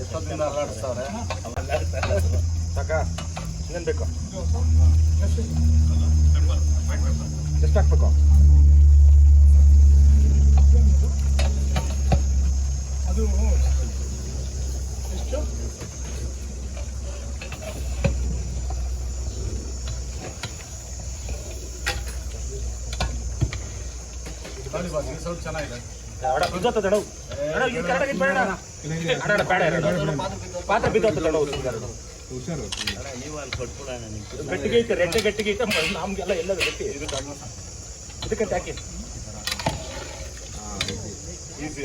ಎಷ್ಟೊತ್ತಿನ ಅಲ್ಲಾಡ್ಸ್ತಾರೆ ಸಾಕ ಇನ್ನೇನು ಬೇಕು ಎಷ್ಟು ಹಾಕ್ಬೇಕು ಅದು ಎಷ್ಟು ಸ್ವಲ್ಪ ಚೆನ್ನಾಗಿದೆ ಪಾತ್ರ ಬಿದ್ದೋತ. ದಡವು ಗಟ್ಟಿಗೆ ಐತೆ ರೆಟ್ಟೆ ಗಟ್ಟಿಗೆ ಐತೆ. ನಮ್ಗೆಲ್ಲ ಎಲ್ಲ ಗಟ್ಟಿ. ಇದಕ್ಕೆ ಹಾಕಿ ಈಸಿ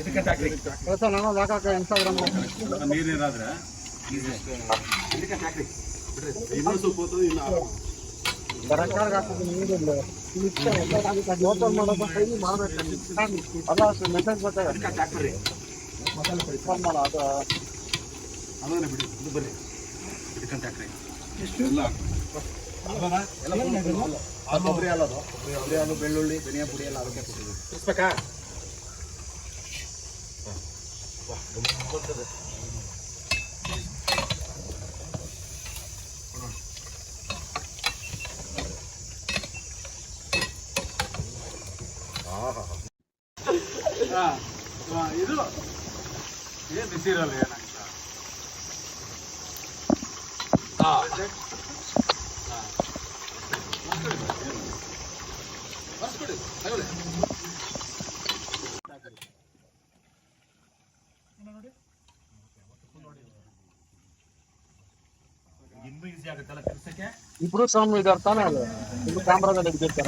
ಇದಕ್ಕೆ ಇನ್ಸ್ಟಾಗ್ರಾಮ್ ನೀರೇನಾದ್ರೆ ಹಾಕಿ ಬೆಳ್ಳುಳ್ಳಿ ಧನಿಯಾ ಪುಡಿ ಎಲ್ಲ ಅದಕ್ಕೆ ಕೊಟ್ಟಿದ್ದೀವಿ ಇದು ಏನ್ ಬಿಸಿ ಇರಲ್ಲ ಏನಾಗ್ತಾ ಇನ್ನೂ ಈಸಿ ಆಗುತ್ತಲ್ಲ ತಿರ್ಸಕ್ಕೆ ಇಬ್ರು ಸ್ವಾಮಿ ಇದಾರೆ ತಾನೇ ಅದು ಇದು ಕ್ಯಾಮ್ರಾದಲ್ಲಿ ಹಿಡಿದಿರ್ತಾರ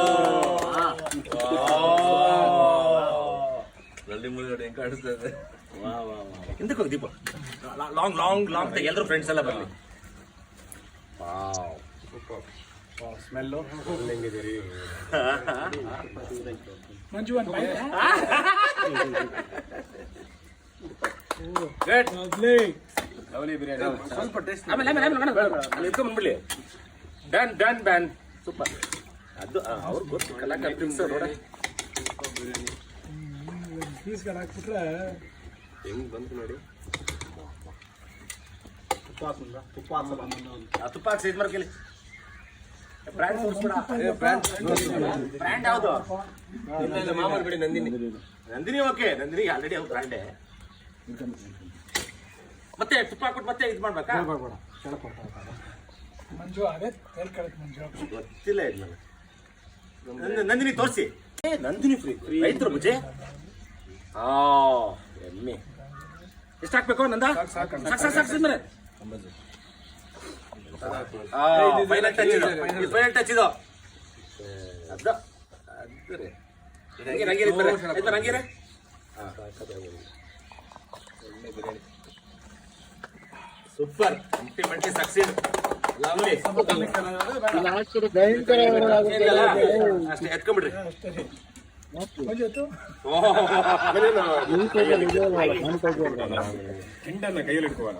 ಹಿಂದಕ್ಕೆ ಹೋಗಿ ದೀಪ. ಲಾಂಗ್ ಲಾಂಗ್ ಲಾಂಗ್ ಎಲ್ಲರೂ ಫ್ರೆಂಡ್ಸ್ ಎಲ್ಲ ಬರಲಿ. ಸ್ಮೆಲ್ಲು? ಹೆಂಗಿದ್ದೀರಿ ಮಂಜು ಒಂದು ಲವ್ಲಿ ಬಿರಿಯಾನಿ. ಸ್ವಲ್ಪ ಟೇಸ್ಟ್ ಆಮೇಲೆ ಆಮೇಲೆ ಆಮೇಲೆ ಬೇಡ ಬೇಡ ಅಲ್ಲಿ ಇಟ್ಕೊಂಡ್ ಬಂದ್ಬಿಡ್ಲಿ. Done done done. ಸೂಪರ್. ಅದು ಅವ್ರು ಗೊತ್ತು. ಕಲಾಕಾರ ನೋಡಿ ನೋಡ. ಪೀಸ್ಗಳು ಹಾಕ್ಬಿಟ್ರೆ ಹೆಂಗ್ ಬಂತು ನೋಡಿ. ತುಪ್ಪ ಹಾಕ್ಸಲ್ಲ? ತುಪ್ಪ ಹಾಕ್ಸಲ್ಲ ತುಪ್ಪ ಹಾಕ್ಸಿ ಇದು ಮಾಡ್ಕಲಿ ಬ್ರ್ಯಾಂಡ್ ಬ್ರ್ಯಾಂಡ್ ಯಾವುದು? ಮಾಮೂಲಿ ಬಿಡಿ ನಂದಿನಿ. ನಂದಿನಿ ಓಕೆ ನಂದಿನಿ ಆಲ್ರೆಡಿ ಅವ್ರು ಬ್ರ್ಯಾಂಡೇ ಮತ್ತೆ ತುಪ್ಪ ಹಾಕ್ಬಿಟ್ಟು ಮತ್ತೆ ಇದು ಮಾಡ್ಬೇಕಾ? ಮಂಜು ಅದೇ ಹೇಳ್ಕೊಳಕ್ ಮಂಜು. ಗೊತ್ತಿಲ್ಲ ಇದು ನನಗೆ ನಂದಿನಿ ತೋರಿಸಿ. ಏ ನಂದಿನಿ ಫ್ರೀ ರೈತರು ಬುಜೆ ಆ ಎಮ್ಮೆ. ಎಷ್ಟು ಹಾಕ್ಬೇಕು ನಂದ? ಸಾಕು ಸಾಕು ಸಾಕು ಸುಮ್ಮನೆ ಫೈನಲ್ ಟಚ್ ಇದು ಫೈನಲ್ ಟಚ್ ಇದು. ಅದ ಅದ್ರೆ. ಹಂಗೆ ಬರ್ರಿ ಆಯ್ತಾ ಹಂಗೆ ಸೂಪರ್. Ultimately succeed lovely. ಅಷ್ಟೇ ಎತ್ಕೊಂಡ್ಬಿಡ್ರಿ ಕೈಯಲ್ಲಿ ಇಟ್ಕೋಣ